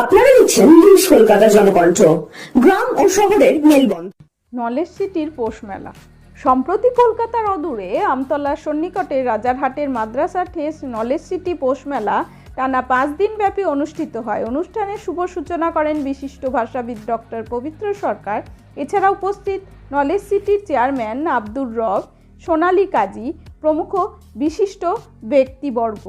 আপনারা গ্রাম ও শহরের মেলবন্ধ নলেজ সিটির পৌষ মেলা। সম্প্রতি কলকাতার অদূরে আমতলার সন্নিকটে রাজারহাটের মাদ্রাসা ঠেস নলেজ সিটি পৌষ মেলা টানা পাঁচ দিন ব্যাপী অনুষ্ঠিত হয়। অনুষ্ঠানে শুভ সূচনা করেন বিশিষ্ট ভাষাবিদ ডক্টর পবিত্র সরকার। এছাড়া উপস্থিত নলেজ সিটির চেয়ারম্যান আব্দুর রব, সোনালী কাজী, প্রমুখ বিশিষ্ট ব্যক্তিবর্গ।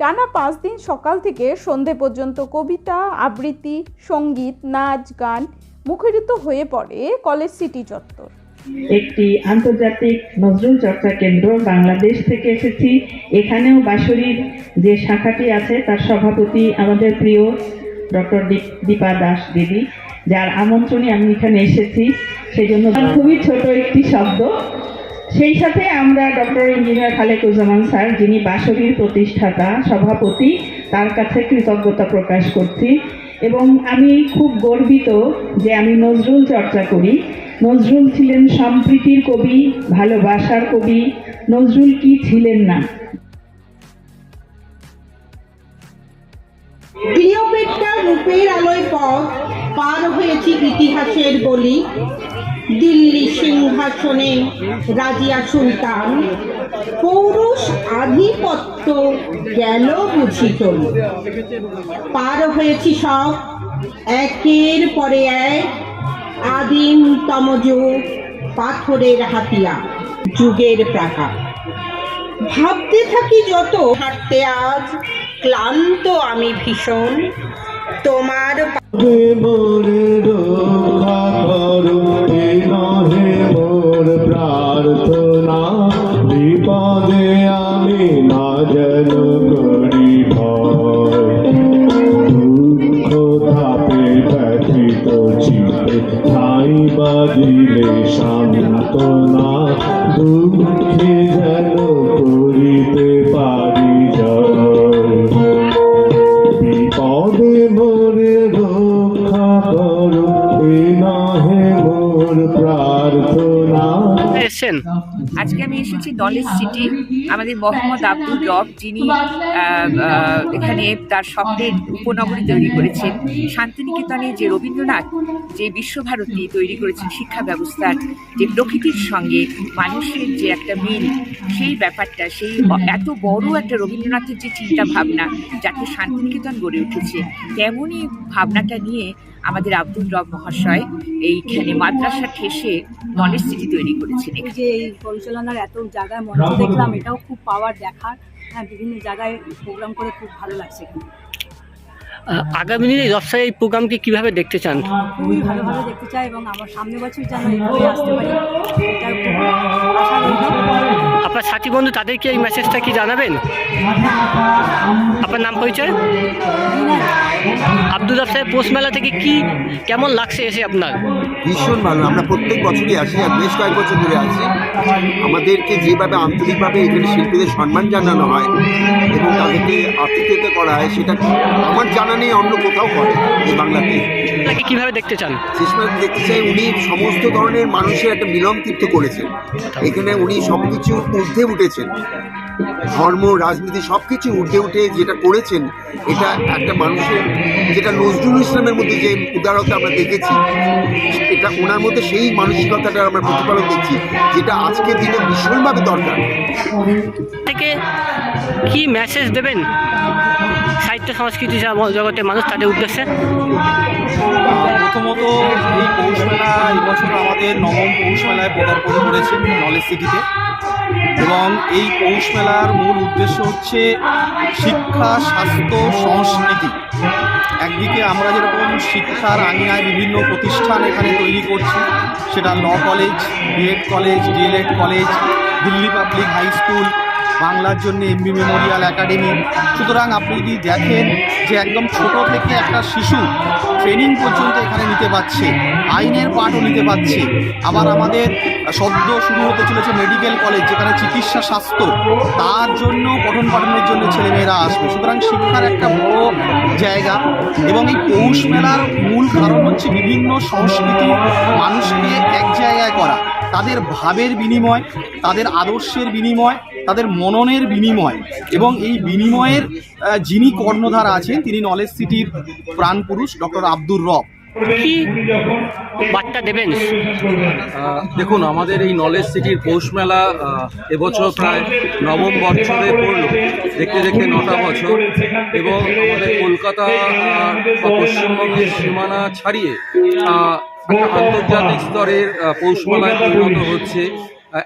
টানা পাঁচ দিন সকাল থেকে সন্ধে পর্যন্ত কবিতা, আবৃত্তি, সংগীত, নাচ, গান মুখরিত হয়ে পড়ে কলেজ সিটি চত্বর। একটি আন্তর্জাতিক নজরুল চর্চা কেন্দ্র বাংলাদেশ থেকে এসেছি। এখানেও বাঁশরীর যে শাখাটি আছে, তার সভাপতি আমাদের প্রিয় ডক্টর দীপা দাস দিদি যার আমন্ত্রণে আমি এখানে এসেছি। সেই জন্য খুবই ছোট একটি শব্দ। সেই সাথে আমরা ডক্টর ইঞ্জিনিয়ার খালেকুজ্জামান স্যার, যিনি বাঁশরীর প্রতিষ্ঠাতা, সভাপতি, তার কাছে কৃতজ্ঞতা প্রকাশ করছি। এবং আমি খুব গর্বিত যে আমি নজরুল চর্চা করি। নজরুল ছিলেন সম্প্রীতির কবি, ভালোবাসার কবি। নজরুল কি ছিলেন না? রূপের আলোয় পথ পার হয়েছি ইতিহাসের গলি। দিল্লি সিংহাসনে রাজিয়া সুলতান পৌরুষ আধিপত্য গেল বুঝি চলি পার হয়েছি সব, একের পরে এক আদিমতম যুগ পাথরের হাতিয়া, যুগের প্রাকার ভাবতে থাকি যত হাঁটতে আজ, ক্লান্ত আমি ভীষণ, তোমার মোরে এসেছেন। আজকে আমি এসেছি দলের সিটি। আমাদের মোহাম্মদ আব্দুল রব যিনি এখানে তার স্বপ্নের উপনগরী তৈরি করেছেন। শান্তিনিকেতনে যে রবীন্দ্রনাথ, যে বিশ্বভারতী তৈরি করেছেন শিক্ষা ব্যবস্থার, যে প্রকৃতির সঙ্গে মানুষের যে একটা মিল, সেই ব্যাপারটা, সেই এত বড় একটা রবীন্দ্রনাথের যে চিন্তা ভাবনা যাতে শান্তিনিকেতন গড়ে উঠেছে, তেমনই ভাবনাটা নিয়ে আমাদের আব্দুল রব মহাশয় এইখানে মাদ্রাসা ঠেসে নলেজ সিটি তৈরি করেছেন। যে এই পরিচালনার এত জায়গায় মঞ্চ দেখলাম, এটাও খুব পাওয়ার দেখার। হ্যাঁ বিভিন্ন জায়গায় প্রোগ্রাম করে খুব ভালো লাগছে এখানে। আগামী দিনে ব্যবসায়ী এই প্রোগ্রামকে কীভাবে দেখতে চান? খুবই ভালোভাবে দেখতে চাই এবং আমার সামনে বছর যেন এইভাবে আসতে পারি আপনার সাথী বন্ধু তাদেরকে এই মেসেজটা কি জানাবেন? আপনার নাম পরিচয়? আব্দুল সাহেব পোস্ট মেলা থেকে কি কেমন লাগছে এসে আপনার? ভীষণ ভালো। আমরা প্রত্যেক বছরই আসি আর বেশ কয়েক বছর ধরে আছি। আমাদেরকে যেভাবে আন্তরিকভাবে এখানে শিল্পীদের সম্মান জানানো হয় এবং তাদেরকে আতিথ্যতা করা হয় সেটা আমার জানা নেই অন্য কোথাও করে এই বাংলাতে। আপনাকে কীভাবে দেখতে চান? শেষমেশ দেখতে চাই উনি সমস্ত ধরনের মানুষের একটা মিলন তীর্থ করেছেন। এখানে উনি সব কিছু ঊর্ধ্বে উঠেছেন। ধর্ম রাজনীতি সব কিছু ঊর্ধ্বে উঠে যেটা করেছেন এটা একটা মানুষের যেটা নজরুল ইসলামের মধ্যে যে উদারতা আমরা দেখেছি এটা ওনার মধ্যে সেই মানসিকতাটা আমরা প্রতিফলন দেখছি যেটা আজকের দিনে ভীষণভাবে দরকার। থেকে কি মেসেজ দেবেন? সাহিত্য সংস্কৃতি জগ- জগতের মানুষ তাদের উদ্দেশ্যে? প্রথমত এই পৌষ মেলা এবছর আমাদের নবম পৌষ মেলায় পদার্পণ করেছে নলেজ সিটিতে। এবং এই পৌষ মেলার মূল উদ্দেশ্য হচ্ছে শিক্ষা, স্বাস্থ্য, সংস্কৃতি। একদিকে আমরা যেরকম শিক্ষার আঙিনায় বিভিন্ন প্রতিষ্ঠান এখানে তৈরি করছি, সেটা law college BEd college DLEd college, Delhi public high school বাংলার জন্য এমবি মেমোরিয়াল একাডেমি সুতরাং আপনি যদি দেখেন যে একদম ছোট থেকে একটা শিশু ট্রেনিং পর্যন্ত এখানে নিতে পারছে, আইনের পাঠও নিতে পারছে। আবার আমাদের সদ্য শুরু হতে চলেছে মেডিকেল কলেজ যেখানে চিকিৎসা স্বাস্থ্য, তার জন্য পঠন পাঠনের জন্য ছেলেমেয়েরা আসবে। সুতরাং শিক্ষার একটা বড় জায়গা এবং এই পৌষ মেলার মূল কারণ হচ্ছে বিভিন্ন সংস্কৃতি মানুষকে এক জায়গায় করা। তাদের ভাবের বিনিময়, তাদের আদর্শের বিনিময় তাদের মননের বিনিময় এবং এই বিনিময়ের যিনি কর্ণধার আছেন তিনি নলেজ সিটির প্রাণপুরুষ ডক্টর আব্দুর রব। কি বার্তা দেবেন? দেখুন আমাদের এই নলেজ সিটির পৌষ মেলা এবছর প্রায় নবম বছরে পড়ল। দেখতে দেখতে নটা বছর। এবং আমাদের কলকাতা বা পশ্চিমবঙ্গের সীমানা ছাড়িয়ে আহ, একটা আন্তর্জাতিক স্তরের পৌষ মেলায় পরিণত হচ্ছে।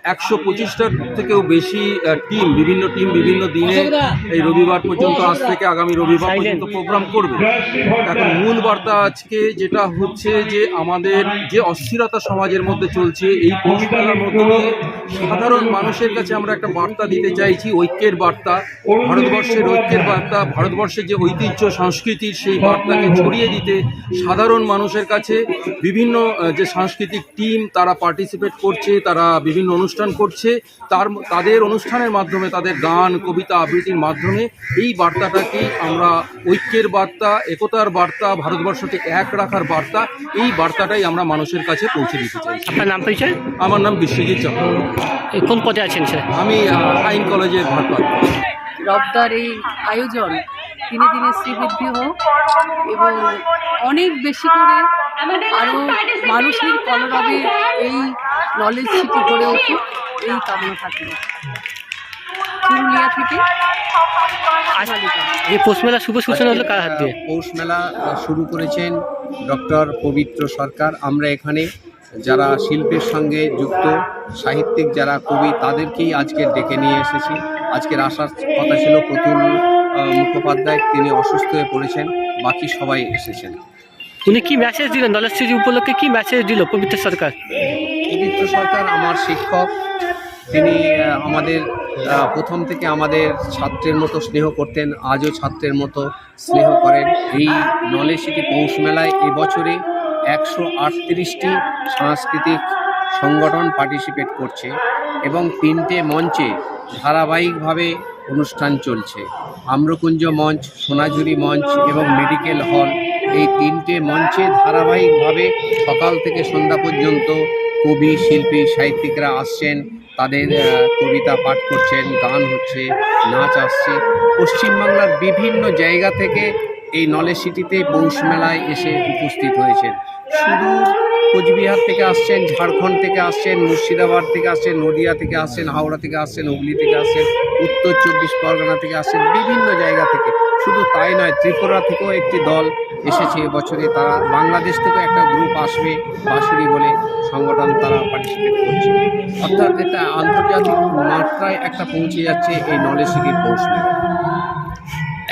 একশো পঁচিশটার থেকেও বেশি টিম বিভিন্ন টিম বিভিন্ন দিনে এই রবিবার পর্যন্ত আজ থেকে আগামী রবিবার পর্যন্ত প্রোগ্রাম করবে। এখন মূল বার্তা আজকে যেটা হচ্ছে যে আমাদের যে অস্থিরতা সমাজের মধ্যে চলছে এই পৌষ মেলার মধ্যে দিয়ে সাধারণ মানুষের কাছে আমরা একটা বার্তা দিতে চাইছি ঐক্যের বার্তা। ভারতবর্ষের ঐক্যের বার্তা ভারতবর্ষের যে ঐতিহ্য সংস্কৃতির সেই বার্তাকে ছড়িয়ে দিতে সাধারণ মানুষের কাছে বিভিন্ন যে সাংস্কৃতিক টিম তারা পার্টিসিপেট করছে তারা বিভিন্ন অনুষ্ঠান করছে তার তাদের অনুষ্ঠানের মাধ্যমে তাদের গান কবিতা আবৃত্তির মাধ্যমে এই বার্তাটাকে আমরা ঐক্যের বার্তা একতার বার্তা ভারতবর্ষকে এক রাখার বার্তা এই বার্তাটাই আমরা মানুষের কাছে পৌঁছে দিতে চাই। আপনার নাম পরিচয়? আমার নাম বিশ্বজিৎ চক্রবর্তী কোন পদে আছেন স্যার? আমি আইন কলেজের ভারপ্রাপ্ত। রবদার এই আয়োজন দিনে দিনে শ্রীবৃদ্ধি হোক এবং অনেক বেশি করে আরও মানুষের কলরবে এই নলেজ সিটি গড়ে উঠুক এই কামনা থাকবে পুরুলিয়া থেকে এই পৌষ মেলা শুভ সূচনা হলো কার হাত দিয়ে? পৌষ মেলা শুরু করেছেন ডক্টর পবিত্র সরকার। আমরা এখানে যারা শিল্পের সঙ্গে যুক্ত সাহিত্যিক যারা কবি তাদেরকেই আজকে ডেকে নিয়ে এসেছি। আজকের আসার কথা ছিল প্রতুল মুখোপাধ্যায়। তিনি অসুস্থ হয়ে পড়েছেন। বাকি সবাই এসেছেন। উনি কি মেসেজ দিলেন? নলেজ সিটি উপলক্ষে কি মেসেজ দিল পবিত্র সরকার? পবিত্র সরকার, আমার শিক্ষক, তিনি আমাদের প্রথম থেকে আমাদের ছাত্রের মতো স্নেহ করতেন, আজও ছাত্রের মতো স্নেহ করেন। এই নলেজ সিটি পৌষ মেলায় এবছরে একশো আটত্রিশটি সাংস্কৃতিক সংগঠন পার্টিসিপেট করছে এবং তিনটে মঞ্চে ধারাবাহিকভাবে অনুষ্ঠান চলছে। আম্রকুঞ্জ মঞ্চ, সোনাঝুরি মঞ্চ এবং মেডিকেল হল এই তিনটে মঞ্চে ধারাবাহিকভাবে সকাল থেকে সন্ধ্যা পর্যন্ত কবি, শিল্পী, সাহিত্যিকরা আসছেন, তাদের কবিতা পাঠ করছেন, গান হচ্ছে, নাচ আসছে। পশ্চিমবাংলার বিভিন্ন জায়গা থেকে এই নলেজ সিটিতে পৌষ মেলায় এসে উপস্থিত হয়েছেন। শুধু কোচবিহার থেকে আসছেন, ঝাড়খণ্ড থেকে আসছেন, মুর্শিদাবাদ থেকে আসছেন, নদিয়া থেকে আসছেন, হাওড়া থেকে আসছেন, হুগলি থেকে আসছেন, উত্তর চব্বিশ পরগনা থেকে আসছেন, বিভিন্ন জায়গা থেকে। শুধু তাই নয় ত্রিপুরা থেকেও একটি দল এসেছে এবছরে। তারা বাংলাদেশ থেকেও একটা গ্রুপ আসবে বাঁশুরি বলে সংগঠন তারা পার্টিসিপেট করছে। অর্থাৎ এটা আন্তর্জাতিক মাত্রায় একটা পৌঁছে যাচ্ছে এই নলেজ সিটির মেলা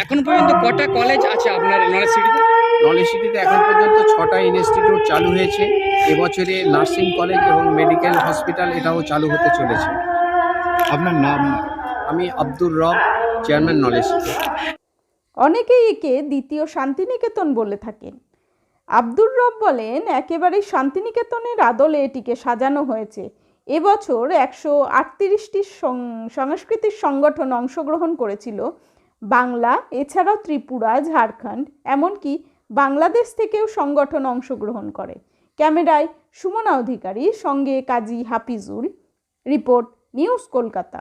এখন পর্যন্ত কটা কলেজ আছে আপনার নলেজ সিটিতে নলেজ সিটিতে এখন পর্যন্ত ছটা ইনস্টিটিউট চালু হয়েছে। এবছরে নার্সিং কলেজ এবং মেডিকেল হসপিটাল এটাও চালু হতে চলেছে। আপনার নাম? আমি আব্দুর রব চেয়ারম্যান নলেজ সিটি অনেকেই একে দ্বিতীয় শান্তিনিকেতন বলে থাকেন। আব্দুর রব বলেন, একেবারেই শান্তিনিকেতনের আদলে এটিকে সাজানো হয়েছে। এবছর একশো আটত্রিশটি সাংস্কৃতিক সংগঠন অংশগ্রহণ করেছিল। বাংলা, এছাড়াও ত্রিপুরা, ঝাড়খণ্ড, এমনকি বাংলাদেশ থেকেও সংগঠন অংশগ্রহণ করে। ক্যামেরায় সুমনা অধিকারী, সঙ্গে Kazi Hafizul. Report, news Kolkata.